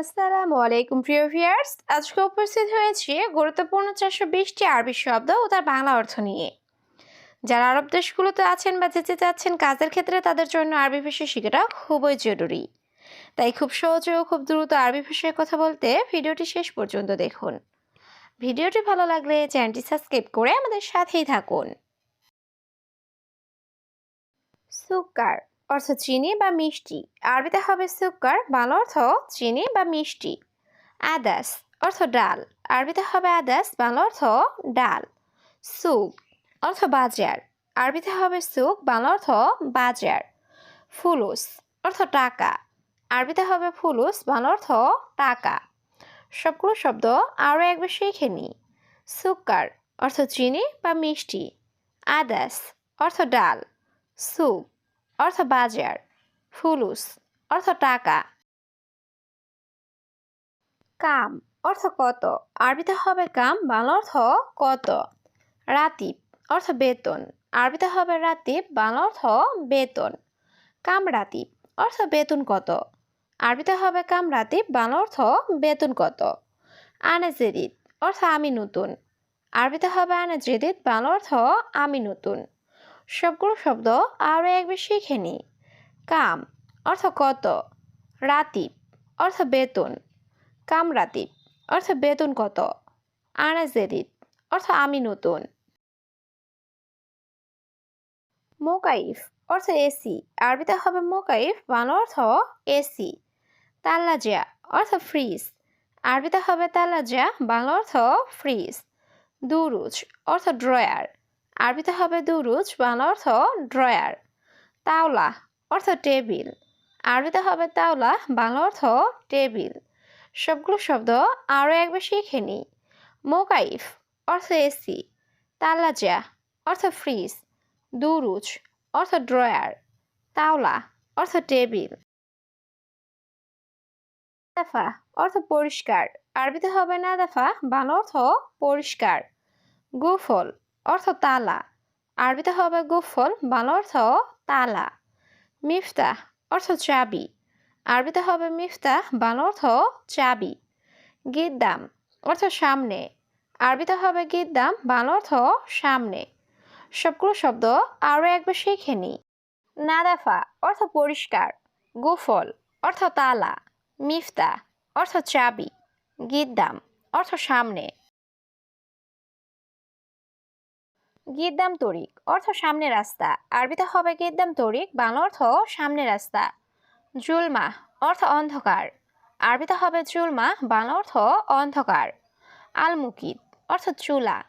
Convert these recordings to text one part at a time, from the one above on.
আসসালামু আলাইকুম, প্রিয় ভিউয়ার্স। আজকে উপস্থিত হয়েছে গুরুত্বপূর্ণ চারশো বিশটি আরবি শব্দ ও তার বাংলা অর্থ নিয়ে। যারা আরব দেশগুলোতে আছেন বা যেতে চাচ্ছেন কাজের ক্ষেত্রে তাদের জন্য আরবি ভাষা শেখাটা খুবই জরুরি। তাই খুব সহজে ও খুব দ্রুত আরবি ভাষায় কথা বলতে ভিডিওটি শেষ পর্যন্ত দেখুন। ভিডিওটি ভালো লাগলে চ্যানেলটি সাবস্ক্রাইব করে আমাদের সাথেই থাকুন। সুকার অর্থ চিনি বা মিষ্টি। আরবিতে হবে সুকার বাংলা অর্থ চিনি বা মিষ্টি। আদাস অর্থ ডাল। আরবিতে হবে আদাস বাংলা অর্থ ডাল। সুক অর্থ বাজার। আরবিতে হবে সুক বাংলা অর্থ বাজার। ফুলুস অর্থ টাকা। আরবিতে হবে ফুলুস, বাংলা অর্থ টাকা। সবগুলো শব্দ আরও একবার শিখে নিই। সুকার অর্থ চিনি বা মিষ্টি। আদাস অর্থ ডাল। সুপ অর্থ বাজার, ফুলুস অর্থ টাকা। কাম, অর্থ কত? আরবিতে হবে কাম, বাংলা অর্থ কত? রাতিব, অর্থ বেতন। আরবিতে হবে রাতিব, বাংলা অর্থ বেতন। কাম রাতিব, অর্থ বেতন কত? আরবিতে হবে কাম রাতিব, বাংলা অর্থ বেতন কত? আনে জেদিদ অর্থ আমি নতুন। আরবিতে হবে আনে জেদিদ বাংলা অর্থ আমি নতুন। সবগুলো শব্দ আরও একবার শিখে নিই। কাম অর্থ কত। রাতিব অর্থ বেতন। কাম রাতিব অর্থ বেতন কত। আনা জেদিদ অর্থ আমি নতুন। মোকাইফ অর্থ এসি। আরবিতে হবে মোকাইফ, বাংলা অর্থ এসি। তাল্লাজিয়া অর্থ ফ্রিজ। আরবিতে হবে তাল্লাজিয়া বাংলা অর্থ ফ্রিজ। দুরুজ অর্থ ড্রয়ার। আরবিতে হবে দুরুজ, বাংলা অর্থ ড্রয়ার। তাওলা অর্থ টেবিল। আরবিতে হবে তাওলা, বাংলা অর্থ টেবিল। সবগুলো শব্দ আরও একবার শিখে নিই। মোকাইফ অর্থ এসি। তাল্লাজা অর্থ ফ্রিজ। দুরুজ অর্থ ড্রয়ার। তাওলা অর্থ টেবিল। নাদাফা অর্থ পরিষ্কার। আরবিতে হবে নাদাফা, বাংলা অর্থ পরিষ্কার। গুফল অর্থ তালা। আরবিতে হবে গুফল, বাংলা অর্থ তালা। মিফতাহ অর্থ চাবি। আরবিতে হবে মিফতাহ, বাংলা অর্থ চাবি। গিদ্দাম অর্থ সামনে। আরবিতে হবে গিদ্দাম, বাংলা অর্থ সামনে। সবগুলো শব্দ আরও একবার শিখে নিই নাদাফা অর্থ পরিষ্কার। গুফল অর্থ তালা। মিফতা অর্থ চাবি। গিদ্দাম অর্থ সামনে। গিদ্দাম তরিক, অর্থ সামনে রাস্তা। আরবিতে হবে গিদ্দাম তরিক, বাংলা অর্থ সামনে রাস্তা। জুলমা, অর্থ অন্ধকার। আরবিতে হবে জুলমা, বাংলা অর্থ অন্ধকার। আলমুকিদ অর্থ চুলা।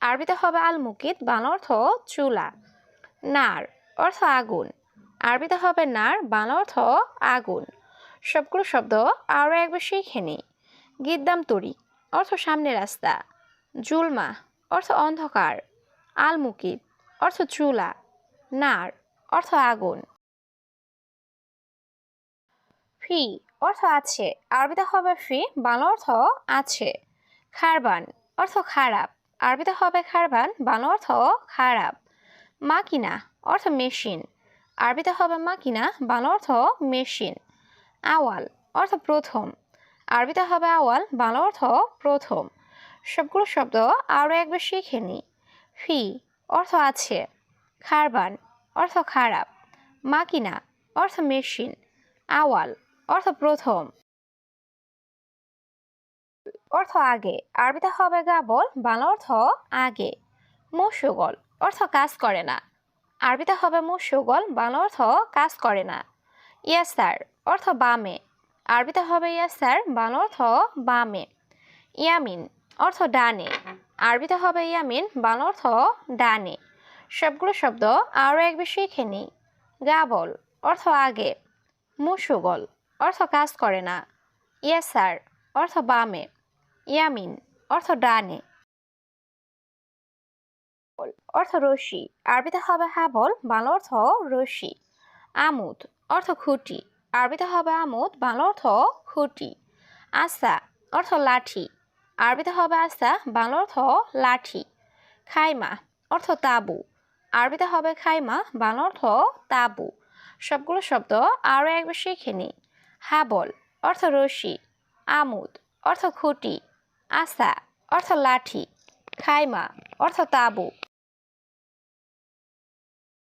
আরবিতে হবে আলমুকিদ বাংলা অর্থ চুলা। নার, অর্থ আগুন। আরবিতে হবে নার, বাংলা অর্থ আগুন। সবগুলো শব্দ আরও একবার শিখে নিই। গিদ্দাম তরিক, অর্থ সামনে রাস্তা। জুলমা, অর্থ অন্ধকার। আলমুকিদ অর্থ চুলা, নার, অর্থ আগুন। ফি, অর্থ আছে, আরবিতে হবে ফি, বাংলা অর্থ আছে। খারবান, অর্থ খারাপ, আরবিতে হবে খারবান, বাংলা অর্থ খারাপ। মাকিনা, অর্থ মেশিন, আরবিতে হবে মাকিনা, বাংলা অর্থ মেশিন। আওয়াল, অর্থ প্রথম, আরবিতে হবে আওয়াল, বাংলা অর্থ প্রথম। সবগুলো শব্দ আরও একবার শিখে নিই। ফি, অর্থ আছে। খারবান, অর্থ খারাপ। মাকিনা, অর্থ মেশিন। আওয়াল, অর্থ প্রথম। অর্থ আগে। আরবিতে হবে গাবল বাংলা অর্থ আগে। মসুগল, অর্থ কাজ করে না। আরবিতে হবে মসুগল, বাংলা অর্থ কাজ করে না। ইয়াসার, অর্থ বামে। আরবিতে হবে ইয়াসার, বাংলা অর্থ বামে। ইয়ামিন, অর্থ ডানে। আরবিতে হবে ইয়ামিন, বাংলা অর্থ ডানে। সবগুলো শব্দ আরও একবার শিখে নিই। গাবল অর্থ আগে। মুসুগল অর্থ কাজ করে না। ইয়াসার অর্থ বামে। ইয়ামিন, অর্থ ডানে। অর্থ রশি। আরবিতে হবে হাবল বাংলা অর্থ রশি। আমুদ, অর্থ খুঁটি। আরবিতে হবে আমুদ, বাংলা অর্থ খুঁটি। আসা অর্থ লাঠি। আরবিতে হবে আসা বাংলা অর্থ লাঠি। খাইমা, অর্থ তাবু। আরবিতে হবে খাইমা বাংলা অর্থ তাবু। সবগুলো শব্দ আরও একবার শিখে নিই। হাবল, অর্থ রশি। আমুদ, অর্থ খুঁটি। আসা অর্থ লাঠি। খাইমা, অর্থ তাবু।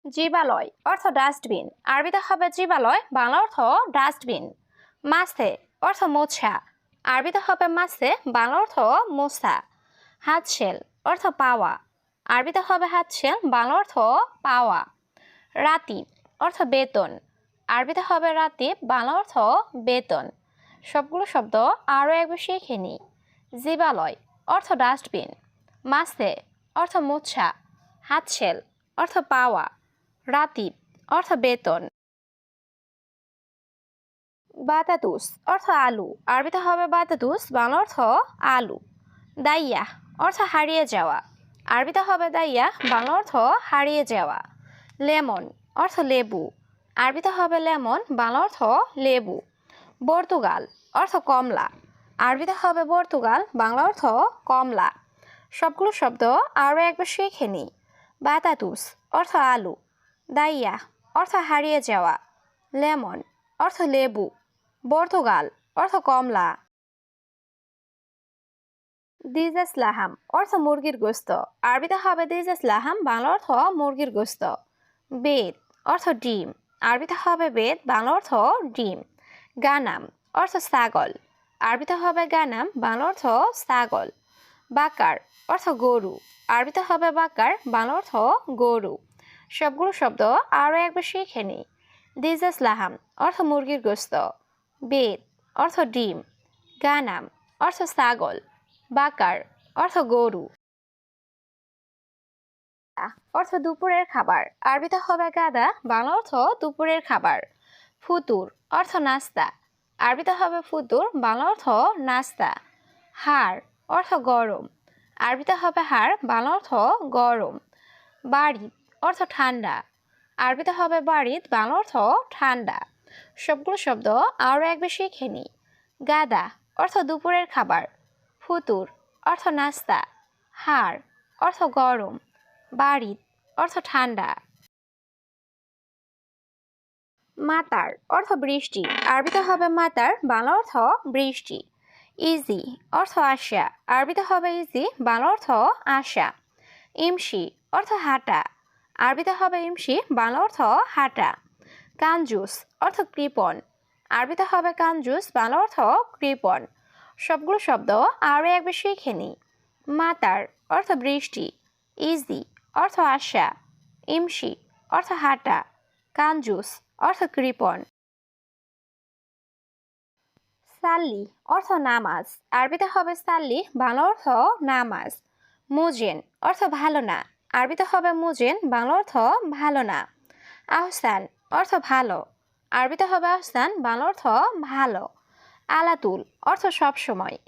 জীবালয়, অর্থ ডাস্টবিন। আরবিতে হবে জীবালয় বাংলা অর্থ ডাস্টবিন। মাছে, অর্থ মোছা। আরবিতে হবে মাছে, বাংলা অর্থ মোছা, হাতশেল অর্থ পাওয়া। আরবিতে হবে হাতশেল, বাংলা অর্থ পাওয়া। রাতি অর্থ বেতন। আরবিতে হবে রাতি, বাংলা অর্থ বেতন। সবগুলো শব্দ আরও একবার শিখে নিই জীবালয় অর্থ ডাস্টবিন। মাছে অর্থ মোছা। হাতশেল অর্থ পাওয়া। রাতিব অর্থ বেতন। বাতাতুস অর্থ আলু। আরবিতে হবে বাতাতুস বাংলা অর্থ আলু। দাইয়া, অর্থ হারিয়ে যাওয়া। আরবিতে হবে দাইয়া, বাংলা অর্থ হারিয়ে যাওয়া। লেমন, অর্থ লেবু। আরবিতে হবে লেমন, বাংলা অর্থ লেবু। পর্তুগাল, অর্থ কমলা। আরবিতে হবে পর্তুগাল, বাংলা অর্থ কমলা। সবগুলো শব্দ আরও একবার শিখে নিই বাতাতুস অর্থ আলু। দাইয়া, অর্থ হারিয়ে যাওয়া। লেমন, অর্থ লেবু। পর্তুগাল অর্থ কমলা। দিজাস লাহাম অর্থ মুরগির গোস্ত। আরবিতে হবে দিজাস লাহাম বাংলা অর্থ মুরগির গোস্ত। বেদ, অর্থ ডিম। আরবিতে হবে বেদ, বাংলা অর্থ ডিম। গানাম, অর্থ ছাগল। আরবিতে হবে গানাম, বাংলা অর্থ ছাগল। বাকার, অর্থ গরু। আরবিতে হবে বাকার, বাংলা অর্থ গরু। সবগুলো শব্দ আরও একবার শিখে নিই। দিজাস লাহাম অর্থ মুরগির গোস্ত। বেদ, অর্থ ডিম, গানাম, অর্থ ছাগল, বাকার, অর্থ গরু। অর্থ দুপুরের খাবার, আরবিতে হবে গাদা, বাংলা অর্থ দুপুরের খাবার। ফুতুর, অর্থ নাস্তা, আরবিতে হবে ফুতুর, বাংলা অর্থ নাস্তা। হাড় অর্থ গরম, আরবিতে হবে হাড় বাংলা অর্থ গরম। বাড়ি অর্থ ঠান্ডা, আরবিতে হবে বাড়িত, বাংলা অর্থ ঠান্ডা। সবগুলো শব্দ আরও একবার শিখে নিই। গাদা অর্থ দুপুরের খাবার, ফুতুর অর্থ নাস্তা, হাড় অর্থ গরম বাড়িত অর্থ ঠান্ডা। মাতার অর্থ বৃষ্টি, আরবিতে হবে মাতার, বাংলা অর্থ বৃষ্টি। ইজি অর্থ আশা, আরবিতে হবে ইজি, বাংলা অর্থ আশা। ইমসি অর্থ হাঁটা, আরবিতে হবে ইমসি বাংলা অর্থ হাঁটা। কাঞ্জুস অর্থ কৃপণ আরবিতে হবে কাঞ্জুস বাংলা অর্থ কৃপণ সবগুলো শব্দ আরও একবার শিখে নিই। মাতার, অর্থ বৃষ্টি। ইজি, অর্থ আশা। ইমসি অর্থ হাঁটা। কাঞ্জুস অর্থ কৃপণ সাল্লি, অর্থ নামাজ। আরবিতে হবে সাল্লি, বাংলা অর্থ নামাজ। মুজেন, অর্থ ভালো না। আরবিতে হবে মুজেন, বাংলা অর্থ ভালো না। আহসান অর্থ ভালো। আরবিতে হবে আহসান, বাংলা অর্থ ভালো। আলাতুল, অর্থ সব সময়।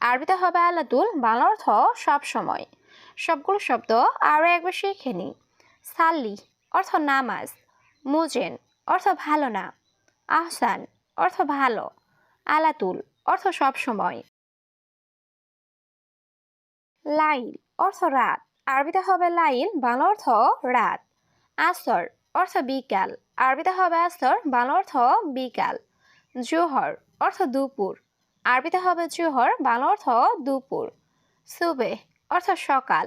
আরবিতে হবে আলাতুল, বাংলা অর্থ সব সময়। সবগুলো শব্দ আরও একবার শিখে নিই। সাল্লি, অর্থ নামাজ। মুজেন, অর্থ ভালো না। আহসান, অর্থ ভালো। আলাতুল, অর্থ সব সময়। লাইল, অর্থ রাত। আরবিতে হবে লাইল, বাংলা অর্থ রাত। আসর অর্থ বিকাল। আরবিতে হবে আসর বাংলা অর্থ বিকাল। জোহর, অর্থ দুপুর। আরবিতে হবে জোহর, বাংলা অর্থ দুপুর। সুবে, অর্থ সকাল।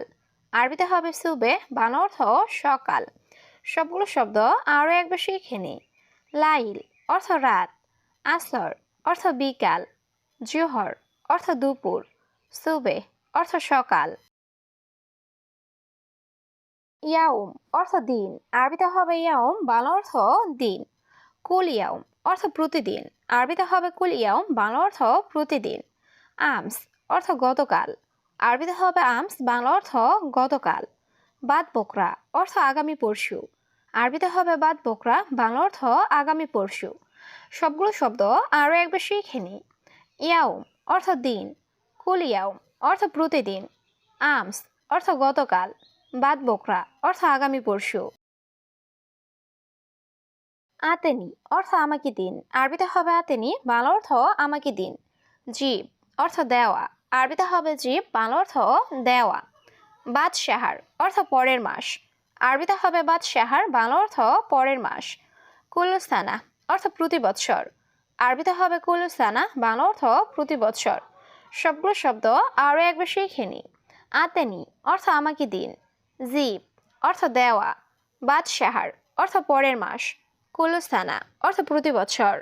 আরবিতে হবে সুবে, বাংলা অর্থ সকাল। সবগুলো শব্দ আরও একবার শিখে নিই লাইল, অর্থ রাত। আসর অর্থ বিকাল। জোহর, অর্থ দুপুর। সুবে, অর্থ সকাল। ইয়াউম অর্থ দিন। আরবিতে হবে ইয়াউম, বাংলা অর্থ দিন। কুল ইয়াউম অর্থ প্রতিদিন। আরবিতে হবে কুল ইয়াউম, বাংলা অর্থ প্রতিদিন। আমস অর্থ গতকাল। আরবিতে হবে আমস, বাংলা অর্থ গতকাল। বাদ বকরা অর্থ আগামী পরশু। আরবিতে হবে বাদ বকরা, বাংলা অর্থ আগামী পরশু। সবগুলো শব্দ আরও একবার শিখে নিই। ইয়াউম অর্থ দিন। কুল ইয়াউম অর্থ প্রতিদিন। আমস অর্থ গতকাল। বাদ বকরা, অর্থ আগামী পরশু। আতেনি, অর্থ আমাকে দিন। আরবিতে হবে আতেনি, বাংলা অর্থ আমাকে দিন। জীব, অর্থ দেওয়া। আরবিতে হবে জীব, বাংলা অর্থ দেওয়া। বাদশাহার, অর্থ পরের মাস। আরবিতে হবে বাদ বাদশাহার, বাংলা অর্থ পরের মাস। কুলস্থানা অর্থ প্রতি বৎসর। আরবিতে হবে কুলুসানা, বাংলা অর্থ প্রতি বৎসর। সবগুলো শব্দ আরও একবার শিখে নিই আতেনি, অর্থ আমাকে দিন। জিপ অর্থ দেওয়া বাদশাহার অর্থ পরের মাস কুলুস্থানা অর্থ প্রতি বছর।